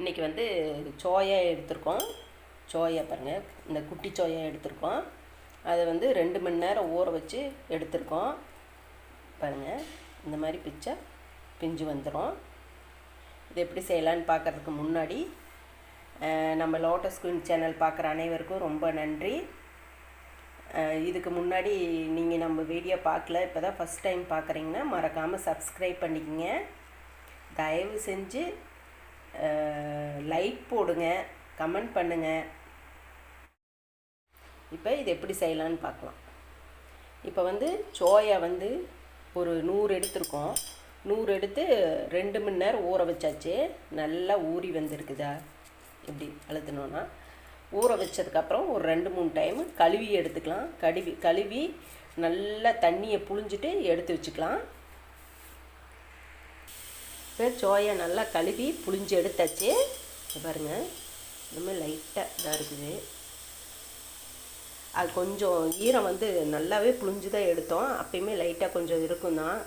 இன்றைக்கி வந்து சோயா எடுத்திருக்கோம். சோயா பாருங்கள் இந்த குட்டி சோயா எடுத்திருக்கோம். அதை வந்து ரெண்டு மணி நேரம் ஊற வச்சு எடுத்திருக்கோம். பாருங்கள் இந்த மாதிரி பிச்சா பிஞ்சு வந்துடும் இது எப்படி செய்யலான்னு பார்க்குறதுக்கு முன்னாடி நம்ம லோட்டஸ் குயின் சேனல் பார்க்குற அனைவருக்கும் ரொம்ப நன்றி. இதுக்கு முன்னாடி நீங்கள் நம்ம வீடியோ பார்க்கல இப்போ தான் ஃபஸ்ட் டைம் பார்க்குறீங்கன்னா மறக்காமல் சப்ஸ்கிரைப் பண்ணிக்கங்க. தயவு செஞ்சு லைக் போடுங்க கமெண்ட் பண்ணுங்கள் இப்போ இது எப்படி செய்யலான்னு பார்க்கலாம். இப்போ வந்து சோயா வந்து ஒரு நூறு எடுத்திருக்கோம். நூறு எடுத்து ரெண்டு மணி நேரம் ஊற வச்சாச்சு. நல்லா ஊறி வந்திருக்குதா? இப்படி அழுத்தினோன்னா ஊற வச்சதுக்கப்புறம் ஒரு ரெண்டு மூணு டைம் கழுவி எடுத்துக்கலாம். கழுவி கழுவி நல்லா தண்ணியை புழிஞ்சிட்டு எடுத்து வச்சுக்கலாம். இப்போ சோயை நல்லா கழுவி புழிஞ்சு எடுத்தாச்சு. பாருங்க இந்த மாதிரி லைட்டாக இதாக இருக்குது. அது கொஞ்சம் ஈரம் வந்து நல்லாவே புழிஞ்சு தான் எடுத்தோம். அப்பயுமே லைட்டாக கொஞ்சம் இருக்கும் தான்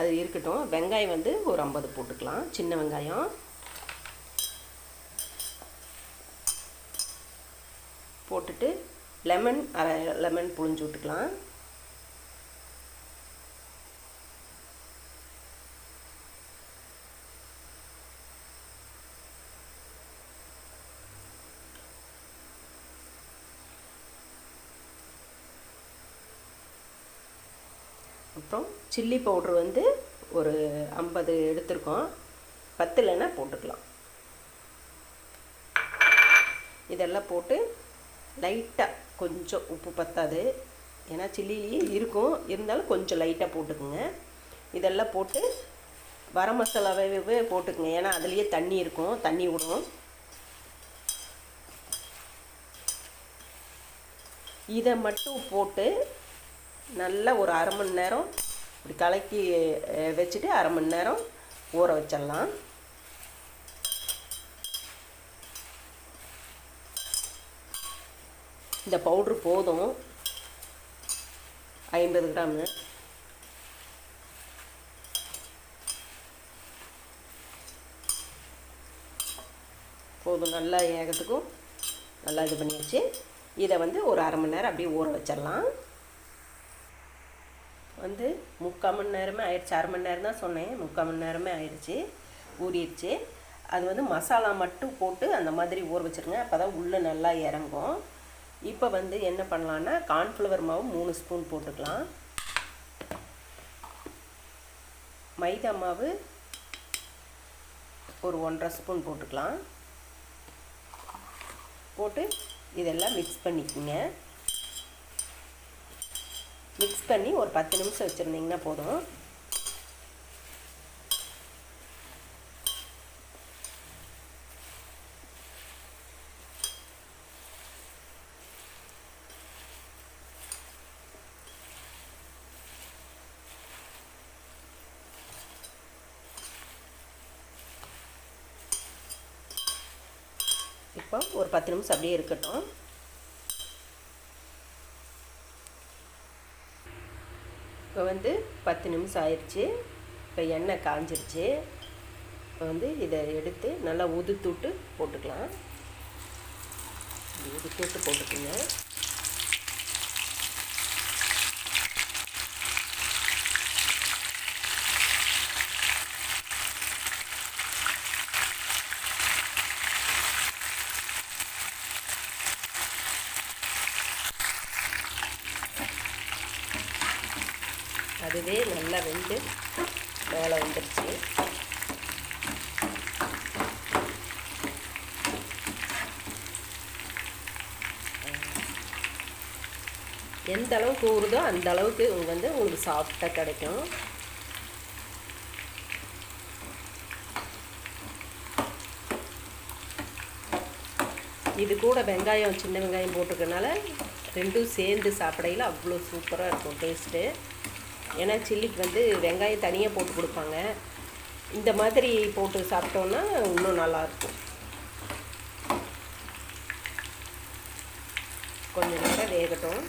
அது இருக்கட்டும். வெங்காயம் வந்து ஒரு ஐம்பது போட்டுக்கலாம். சின்ன வெங்காயம். போட்டுட்டு லெமன் அரை லெமன் புழிஞ்சு விட்டுக்கலாம். அப்புறம் சில்லி பவுட்ரு வந்து ஒரு ஐம்பது எடுத்திருக்கோம். பத்துலன்னா போட்டுக்கலாம். இதெல்லாம் போட்டு லைட்டாக கொஞ்சம் உப்பு பத்தாது. ஏன்னா சில்லிலேயே இருக்கும். இருந்தாலும் கொஞ்சம் லைட்டாக போட்டுக்குங்க. இதெல்லாம் போட்டு வர மசாலாவே போட்டுக்குங்க. ஏன்னா அதுலேயே தண்ணி இருக்கும். தண்ணி விடும் இதை மட்டும் போட்டு நல்லா ஒரு அரை மணி நேரம் இப்படி கலக்கி வச்சுட்டு அரை மணி நேரம் ஊற வச்சிடலாம். இந்த பவுட்ரு போதும். ஐம்பது கிராமு. போதும் நல்லா ஏகத்துக்கும் நல்லா இது பண்ணியாச்சு. இதை வந்து ஒரு அரை மணி நேரம் அப்படியே ஊற வச்சிடலாம். வந்து முக்கால் மணி நேரமே ஆயிடுச்சு. அரை மணி நேரம் தான் சொன்னேன். முக்கால் மணி நேரமே ஆயிடுச்சு. ஊறிடுச்சு. அது வந்து மசாலா மட்டும் போட்டு அந்த மாதிரி ஊற வச்சுருங்க. அப்போ தான் உள்ளே நல்லா இறங்கும். இப்போ வந்து என்ன பண்ணலான்னா கார்ன்ஃப்ளவர் மாவு மூணு ஸ்பூன் போட்டுக்கலாம். மைதா மாவு ஒரு ஒன்றரை ஸ்பூன் போட்டுக்கலாம். போட்டு இதெல்லாம் மிக்ஸ் பண்ணிக்கோங்க. மிக்ஸ் பண்ணி ஒரு பத்து நிமிஷம் வச்சுருந்தீங்கன்னா போதும். இப்போ ஒரு பத்து நிமிஷம் அப்படியே இருக்கட்டும். இப்போ வந்து பத்து நிமிஷம் ஆயிடுச்சு. இப்போ எண்ணெய் காஞ்சிருச்சு. இப்போ வந்து இதை எடுத்து நல்லா உதுத்து விட்டு போட்டுக்கலாம் உதுத்துட்டு போட்டுக்கோங்க. அதுவே நல்லா வெந்து மேலே வந்துருச்சு. எந்த அளவுக்கு ஊறுதோ அந்த அளவுக்கு வந்து உங்களுக்கு சாஃப்டாக கிடைக்கும். இது கூட வெங்காயம் சின்ன வெங்காயம் போட்டுக்கனால ரெண்டும் சேர்ந்து சாப்பிடையில் அவ்வளோ சூப்பராக இருக்கும் டேஸ்ட்டு ஏன்னா சில்லிக்கு வந்து வெங்காயம் தனியாக போட்டு கொடுப்பாங்க. இந்த மாதிரி போட்டு சாப்பிட்டோன்னா இன்னும் நல்லாயிருக்கும். கொஞ்சம் நேரம் வேகட்டும்.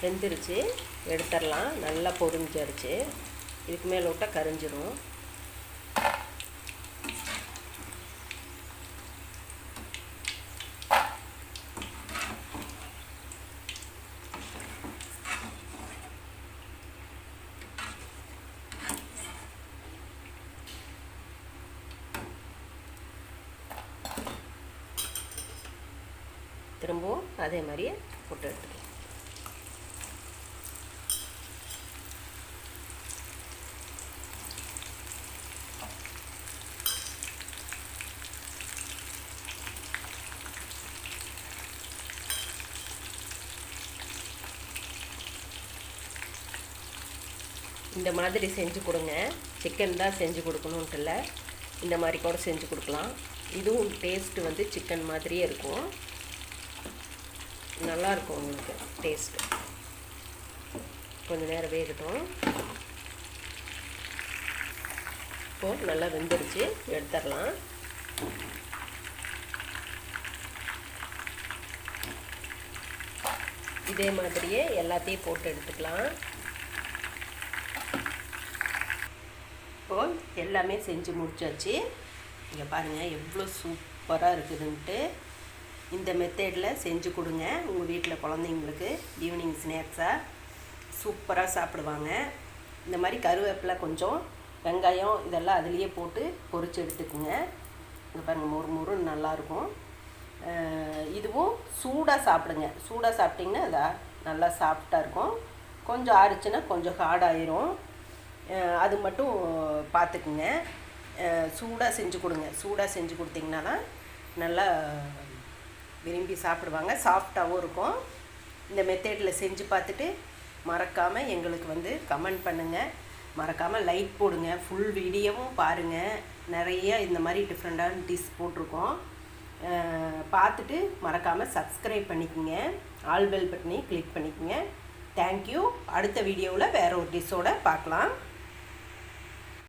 வெந்துருச்சு. எடுத்துடலாம். நல்லா பொரிஞ்சிருச்சு இதுக்கு மேலே விட்டால் கரிஞ்சிடும் திரும்பவும் அதே மாதிரியே போட்டு எடுத்துக்கலாம். இந்த மாதிரி செஞ்சு கொடுங்க. சிக்கன் தான் செஞ்சு கொடுக்கணுன்ட்டு இல்லை. இந்த மாதிரி கூட செஞ்சு கொடுக்கலாம். இதுவும் டேஸ்ட்டு வந்து சிக்கன் மாதிரியே இருக்கும். நல்லாயிருக்கும் உங்களுக்கு டேஸ்ட்டு கொஞ்சம் நேரம் வேகட்டும். இப்போது நல்லா வெந்துருச்சு. எடுத்துடலாம். இதே மாதிரியே எல்லாத்தையும் போட்டு எடுத்துக்கலாம். இப்போது எல்லாமே செஞ்சு முடிச்சாச்சு. இங்கே பாருங்கள் எவ்வளோ சூப்பராக இருக்குதுன்ட்டு. இந்த மெத்தேடில் செஞ்சு கொடுங்க. உங்கள் வீட்டில் குழந்தைங்களுக்கு ஈவினிங் ஸ்நாக்ஸாக சூப்பராக சாப்பிடுவாங்க. இந்த மாதிரி கருவேப்பிலை கொஞ்சம் வெங்காயம் இதெல்லாம் அதுலேயே போட்டு பொறிச்சு எடுத்துக்குங்க. இங்கே பாருங்கள் மொறு மொறுன்னு நல்லாயிருக்கும் இதுவும் சூடாக சாப்பிடுங்க. சூடாக சாப்பிட்டிங்கன்னா அதை நல்லா சாஃப்டாக இருக்கும். கொஞ்சம் ஆறுச்சுன்னா கொஞ்சம் ஹார்டாயிரும் அது மட்டும் பார்த்துக்குங்க சூடாக செஞ்சு கொடுங்க. சூடாக செஞ்சு கொடுத்தீங்கன்னா தான் நல்லா விரும்பி சாப்பிடுவாங்க. சாஃப்டாகவும் இருக்கும். இந்த மெத்தேடில் செஞ்சு பார்த்துட்டு மறக்காமல் எங்களுக்கு வந்து கமெண்ட் பண்ணுங்கள் மறக்காமல் லைக் போடுங்க. ஃபுல் வீடியோவும் பாருங்கள் நிறைய இந்த மாதிரி டிஃப்ரெண்ட்டான டிஷ் போட்டிருக்கோம். பார்த்துட்டு மறக்காமல் சப்ஸ்கிரைப் பண்ணிக்கோங்க. ஆல் பெல் பட்டனையும் கிளிக் பண்ணிக்கோங்க. தேங்க்யூ அடுத்த வீடியோவில் வேறு ஒரு டிஷ்ஷோடு பார்க்கலாம்.